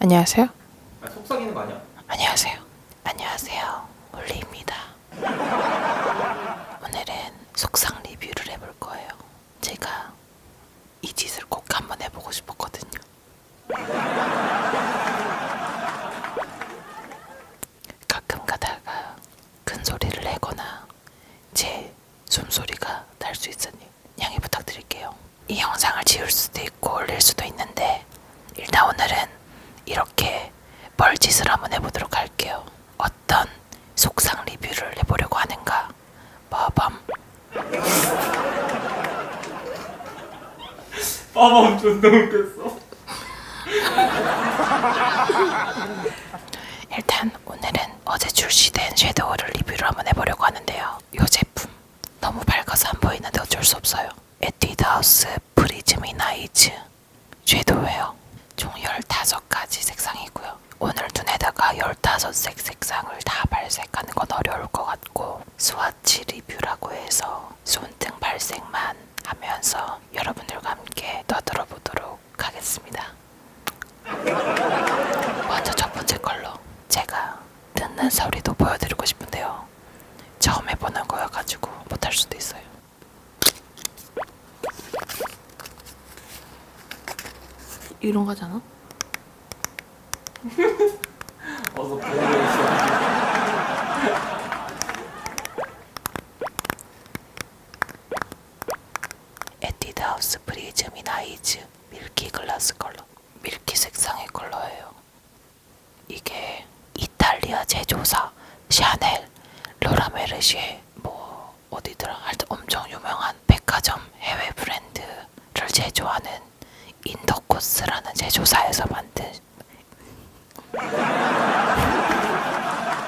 안녕하세요. 아, 속삭이는 거 아니야? 안녕하세요. 안녕하세요. 홀리입니다. 오늘은 속상 리뷰를 해볼 거예요. 제가 이 짓을 꼭 한번 해보고 싶었거든요. 가끔 가다가 큰 소리를 내거나 제 숨소리가 날 수 있으니 양해 부탁드릴게요. 이 영상을 지울 수도 있고 올릴 수도 있는데 일단 오늘은 이렇게 벌짓을 한번 해보도록 할게요. 어떤 속상 리뷰를 해보려고 하는가? 빠밤. 빠밤 존나 웃겼어. 일단 오늘은 어제 출시된 섀도우를 리뷰를 한번 해보려고 하는데요. 이 제품 너무 밝아서 안 보이는데 어쩔 수 없어요. 에뛰드 하우스 프리즈민 아이즈 섀도우예요. 총 15가지 색상이고요. 오늘 눈에다가 15색 색상을 다 발색하는 건 어려울 것 같고 스와치 리뷰라고 해서 손등 발색만 하면서 여러분들과 함께 떠들어 보도록 하겠습니다. 먼저 첫 번째 컬러 제가 듣는 소리도 보여드리고 싶은데요 처음 해보는 거여가지고 못할 수도 있어요 이런 거잖아? 어서 보고 있어. 에뛰드하우스 프리즈민 아이즈 밀키 글라스 컬러 밀키 색상의 컬러예요. 이게 이탈리아 제조사 샤넬 로라메르시에 뭐 어디더라? 하여튼 엄청 유명한 백화점 해외 브랜드를 제조하는 인더코스라는 제조사에서 만든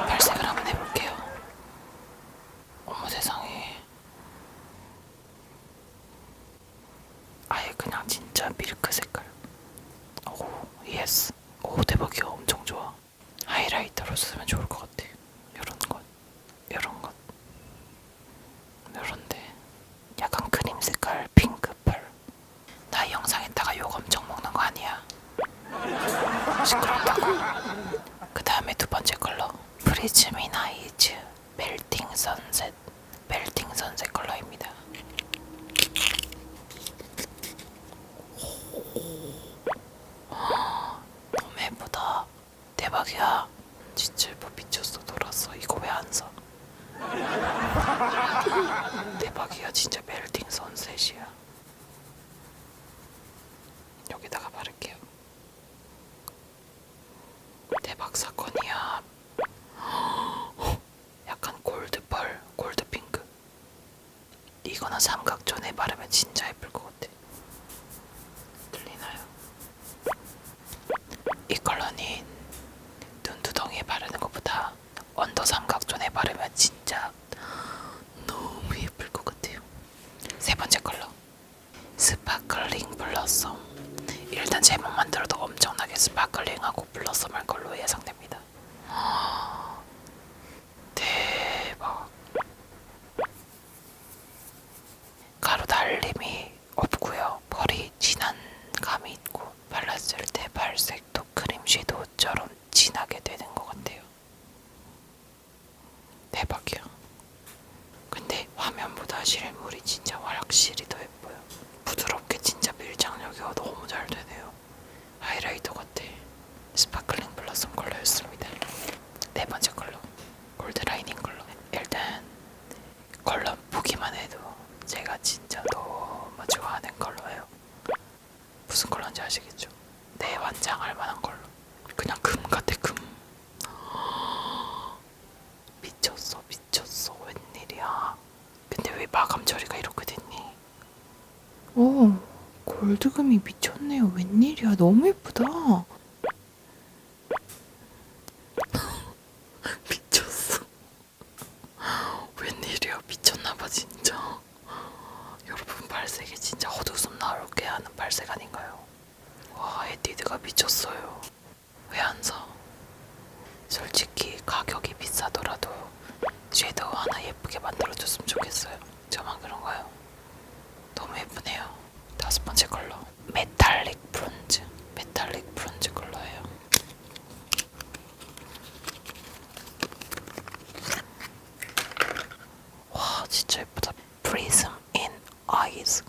발색을 한번 해볼게요 어머 세상에 아예 그냥 진짜 밀크 색깔. 오, 예스. 오, 대박이야. 엄청 좋아. 하이라이터로 쓰면 좋을 것 같아. 이런 것, 이런 것, 이런데 약간 크림 색깔, 핑크펄. 나 이 영상에다가 욕 엄청 먹는 거 아니야? 시끄럽다고. 그 다음에 두 번째 컬러 프리즈민 아이즈 멜팅 선셋 멜팅 선셋 컬러입니다. 너무 예쁘다. 대박이야. 진짜 예뻐 미쳤어. 돌았어. 이거 왜 안 사? 대박이야. 진짜 멜팅 선셋이야. 여기다가 바를게요. 대박 사건이야. 약간 골드펄, 골드핑크. 이거는 삼각존에 바르면 진짜 예쁠 것 같아. 들리나요? 이 컬러는 눈두덩이에 바르는 것보다 언더 삼각존에 바르면 진짜 너무 예쁠 것 같아요. 세 번째 컬러 스파클링 블러썸. 일단 제목만 들어도 엄청나게 스파클링하고 블러썸할 걸로 예상됩니다. 대박. 가루 달림이 없고요. 펄이 진한 감이 있고 발랐을 때 발색도 크림 섀도우처럼 진하게 되는 것 같아요. 대박이야. 근데 화면보다 실물이 진짜 확실히 더 예뻐요. 부드럽게 진짜 밀착력이 너무 잘 되네요. 하이라이터 같아. 스파클링 블러썸 컬러였습니다. 네 번째 컬러 골드 라이닝 컬러. 일단 컬러 보기만 해도 제가 진짜 너무 좋아하는 컬러예요. 무슨 컬러인지 아시겠죠? 내 완장할 만한 컬러. 그냥 금 같아 금. 미쳤어 미쳤어 웬일이야. 근데 왜 마감 처리가 이렇게 됐니? 오 골드금이 미쳤네요. 웬일이야 너무 예쁘다. prism in ice.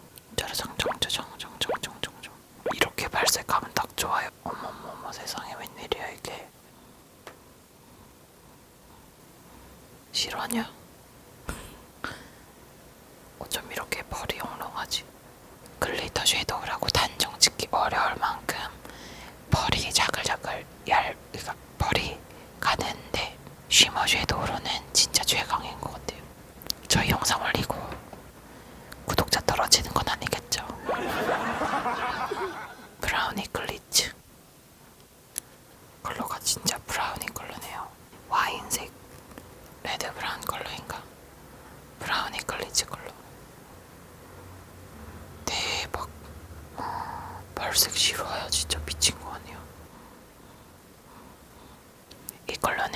어, 발색 싫어요. 진짜 미친 거 아니야. 이 컬러는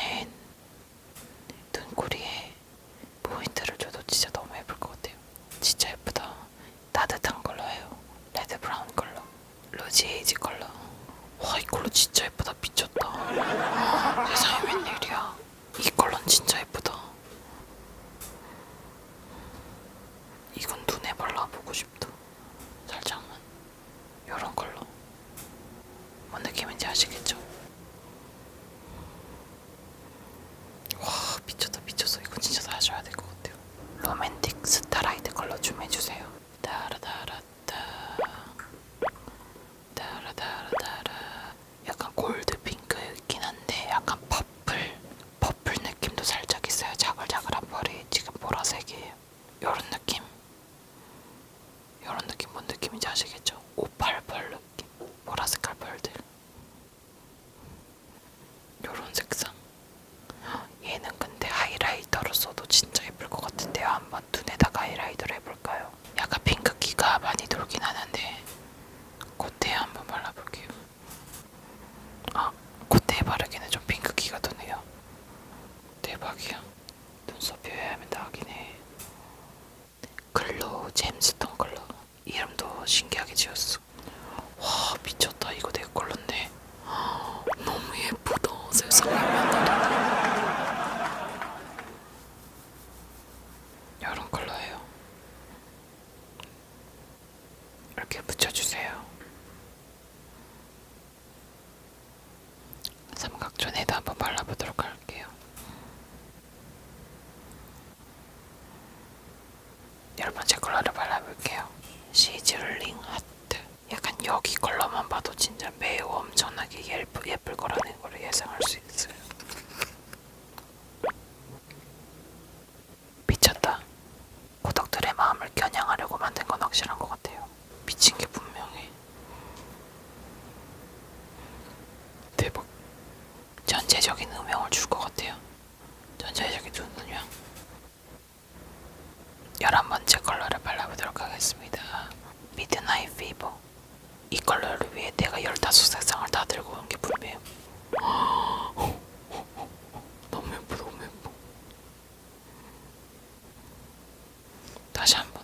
진짜 매우 엄청나게 예쁠, 예쁠 거라는 걸 예상할 수 있어요. 미쳤다. 고덕들의 마음을 겨냥하려고 만든 건 확실한 것 같아요. 미친 게 분명해. 대박. 전체적인 음영을 줄 것 같아요. 전체적인 눈 음영. 열한 번째 컬러를 발라보도록 하겠습니다. 미드나잇 피버. 이 컬러를 위해 내가 15색상을 다 들고 온 게 분명해요. 너무 예뻐, 너무 예뻐. 다시 한 번.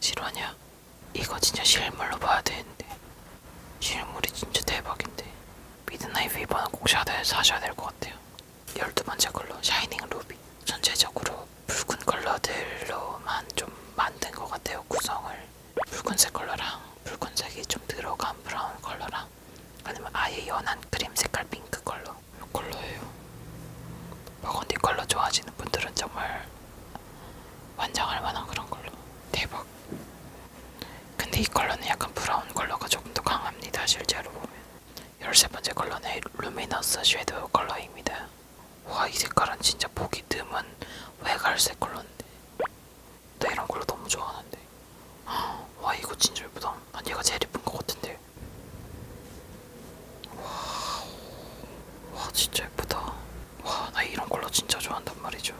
실화냐? 이거 진짜 실물로 봐야 되는데 실물이 진짜 대박인데 미드나잇 피버는 꼭 사셔야, 사셔야 될 것 같아요. 열두 번째 컬러 샤이닝 루비 전체적으로 컬러들로만 좀 만든 것 같아요 구성을 붉은색 컬러랑 붉은색이 좀 들어간 브라운 컬러랑 아니면 아예 연한 크림 색깔 핑크 컬러 이 컬러예요. 버건디 컬러 좋아하시는 분들은 정말 환장할 만한 그런 컬러. 대박. 근데 이 컬러는 약간 브라운 컬러가 조금 더 강합니다. 실제로 보면. 열세 번째 컬러는 루미너스 섀도우 컬러입니다. 와, 이 색깔은 진짜 보기 드문 외갈색 컬러인데. 나 이런 컬러 너무 좋아하는데. 와, 이거 진짜 예쁘다. 난 얘가 제일 예쁜 것 같은데. 와, 진짜 예쁘다. 와, 나 이런 컬러 진짜 좋아한단 말이죠.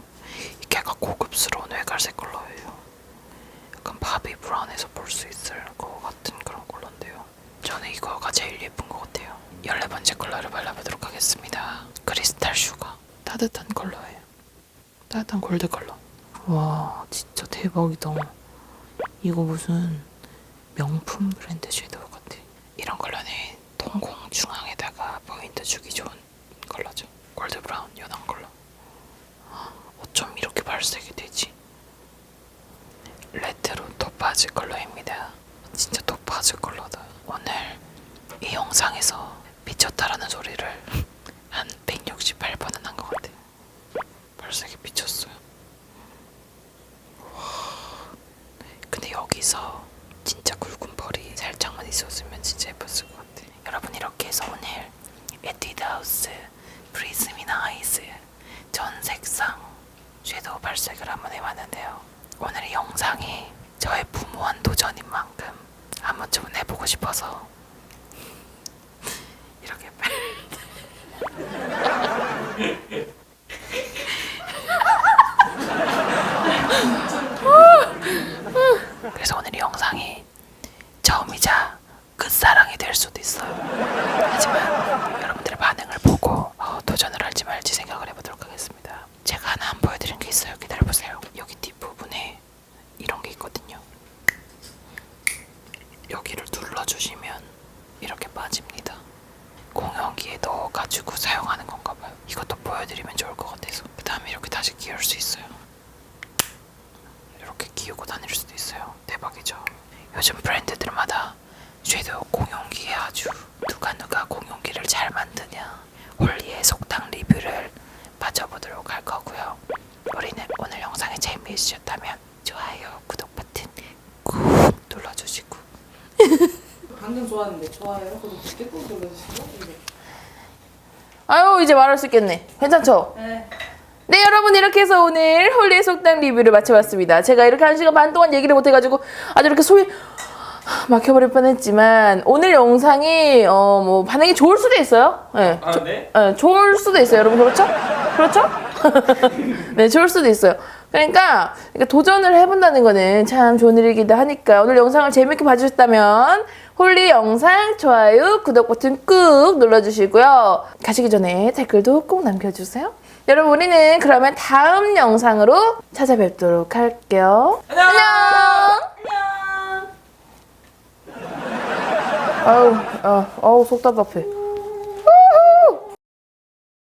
이게 약간 고급스러운 외갈색 컬러예요. 약간 바비 브라운에서 볼 수 있을 것 같은 그런 컬러인데요. 저는 이거가 제일 예쁜 것 같아요. 14번째 컬러를 발라보도록 하겠습니다. 크리스탈 슈가. 따뜻한 컬러예요. 따뜻한 골드 컬러. 와, 진짜 대박이다. 이거 무슨 명품 브랜드 섀도우 같아. 이런 컬러는 동공 중앙에다가 포인트 주기 좋은 컬러죠. 골드 브라운 연한 컬러. 어쩜 이렇게 발색이 되지? 레트로 토파즈 컬러입니다. 진짜 토파즈 컬러다. 오늘 이 영상에서 미쳤다라는 소리를 한 168번은 한 것 같아요. 벌써 이게 미쳤어요. 와. 근데 여기서 진짜 굵은 벌이 살짝만 있었으면 진짜 예뻤을 것 같아. 여러분 이렇게 해서 오늘 에뛰드하우스 프리즈민 아이즈 전 색상 섀도우 발색을 한번 해봤는데요. 오늘 이 영상이 저의 무모한 도전인 만큼 한번 좀 해보고 싶어서 이렇게 빨- 그래서 오늘 이 영상이 처음이자 끝사랑이 될 수도 있어요. 하지만 여러분들의 반응을 보고 어, 도전을 할지 말지 생각을 해보 있어요. 기다려보세요. 여기 뒷부분에 이런 게 있거든요. 여기를 눌러주시면 이렇게 빠집니다. 공용기에 넣어가지고 사용하는 건가 봐요. 이것도 보여드리면 좋을 것 같아서. 그 다음에 이렇게 다시 끼울 수 있어요. 이렇게 끼우고 다닐 수도 있어요. 대박이죠. 요즘 브랜드들마다 섀도우 공용기에 아주 누가 누가 공용기를 잘 만드냐 홀리의 속탕 리뷰를 맞춰보도록 할 거고요. 영상이 재미있으셨다면 좋아요, 구독 버튼 꾹 눌러주시고 방금 좋았는데 좋아요. 그때 꼭 눌러주시고. 아유 이제 말할 수 있겠네. 괜찮죠? 네. 네 여러분 이렇게 해서 오늘 홀리의 속담 리뷰를 마쳐봤습니다. 제가 이렇게 한 시간 반 동안 얘기를 못해가지고 아주 이렇게 소위 막혀버릴 뻔했지만 오늘 영상이 어 뭐 반응이 좋을 수도 있어요. 네. 아 네? 어, 좋을 수도 있어요, 여러분 그렇죠? 그렇죠? 네, 좋을 수도 있어요. 그러니까 이렇게 도전을 해본다는 거는 참 좋은 일이기도 하니까 오늘 영상을 재밌게 봐주셨다면 홀리 영상 좋아요, 구독 버튼 꾹 눌러주시고요. 가시기 전에 댓글도 꼭 남겨주세요. 여러분 우리는 그러면 다음 영상으로 찾아뵙도록 할게요. 안녕. 안녕. 아우, 아, 아우 속 답답해.